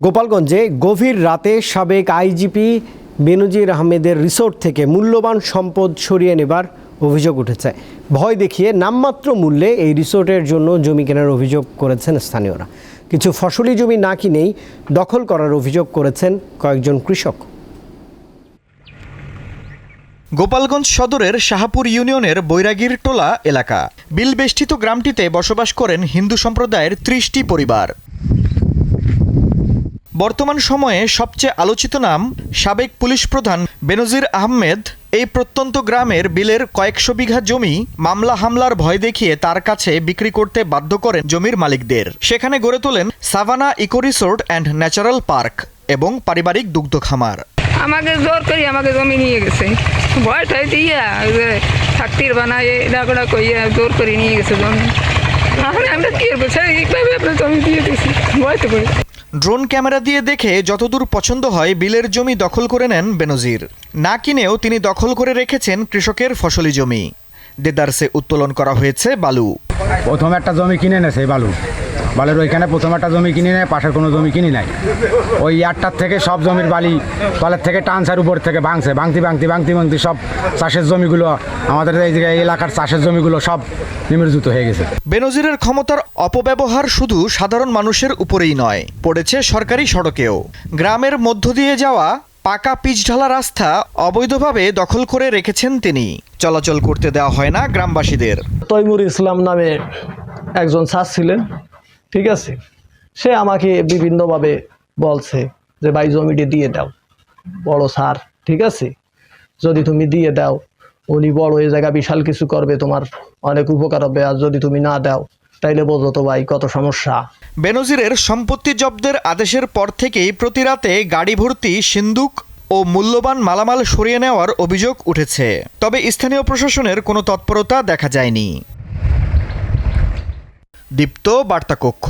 গোপালগঞ্জে গভীর রাতে সাবেক আইজিপি বেনজির আহমেদের রিসোর্ট থেকে মূল্যবান সম্পদ সরিয়ে নেবার অভিযোগ উঠেছে। ভয় দেখিয়ে নামমাত্র মূল্যে এই রিসোর্টের জন্য জমি কেনার অভিযোগ করেছেন স্থানীয়রা। কিছু ফসলি জমি না কিনেই দখল করার অভিযোগ করেছেন কয়েকজন কৃষক। গোপালগঞ্জ সদরের শাহাপুর ইউনিয়নের বৈরাগীর টোলা এলাকা। বিলবেষ্টিত গ্রামটিতে বসবাস করেন হিন্দু সম্প্রদায়ের ত্রিশটি পরিবার। বর্তমান সময়ে সবচেয়ে আলোচিত নাম সাবেক পুলিশ প্রধান বেনজির আহমেদ। এই প্রত্যন্ত গ্রামের বিলের কয়েকশো বিঘা জমি মামলা হামলার ভয় দেখিয়ে তার কাছে বিক্রি করতে বাধ্য করেন জমির মালিকদের। সেখানে গড়ে তোলেন Savannah eco resort and natural park এবং পারিবারিক দুগ্ধ খামার। আমাকে জোর করি আমাকে জমি নিয়ে গেছে। ভয় যে থাকতির বানায় ডাকড়া কইয়া জোর করে নিয়ে গেছে জমি। আমরা কি জমি দিয়ে ভয় তো ড্রোন ক্যামেরা দিয়ে দেখে যতদূর পছন্দ হয় বিলের জমি দখল করে নেন বেনজির। না কিনেও তিনি দখল করে রেখেছেন কৃষকের ফসলি জমি। দেদারসে উত্তোলন করা হয়েছে বালু। প্রথম একটা জমি কিনে নেছে বালু। বালুর ওইখানে প্রথম একটা জমি কিনি নেয় পাশের কোনো জমি কিনি নাই। ওই ইয়ারটার থেকে সব জমির বালি তলের থেকে টানসার উপর থেকে ভাঙছে ভাঙতি ভাঙতি ভাঙতি ভাঙতি সব চাষের জমিগুলো আমাদের এই জায়গায় এই এলাকার চাষের জমিগুলো সব নিমজ্জিত হয়ে গেছে। বেনজিরের ক্ষমতার অপব্যবহার শুধু সাধারণ মানুষের উপরেই নয় পড়েছে সরকারি সড়কেও। গ্রামের মধ্য দিয়ে যাওয়া পাকা পিচঢালা রাস্তা অবৈধভাবে দখল করে রেখেছেন তিনি। চলাচল করতে দেওয়া হয় না গ্রামবাসীদের। তৈমুর ইসলাম নামে একজন স্যার ছিলেন ঠিক আছে? সে আমাকে বিভিন্নভাবে বলছে যে, ভাই, জমিটি দিয়ে দাও। বড় স্যার, ঠিক আছে? যদি তুমি দিয়ে দাও, উনি বড় এই জায়গা বিশাল কিছু করবে তোমার অনেক উপকার হবে। আর যদি তুমি না দাও, তাইলে বোঝো তো ভাই, কত সমস্যা। বেনজিরের সম্পত্তি জব্দের আদেশের পর থেকেই প্রতি রাতে গাড়ি ভর্তি, সিন্দুক ও মূল্যবান মালামাল সরিয়ে নেওয়ার অভিযোগ উঠেছে। তবে স্থানীয় প্রশাসনের কোনো তৎপরতা দেখা যায়নি। দীপ্ত বার্তা কক্ষ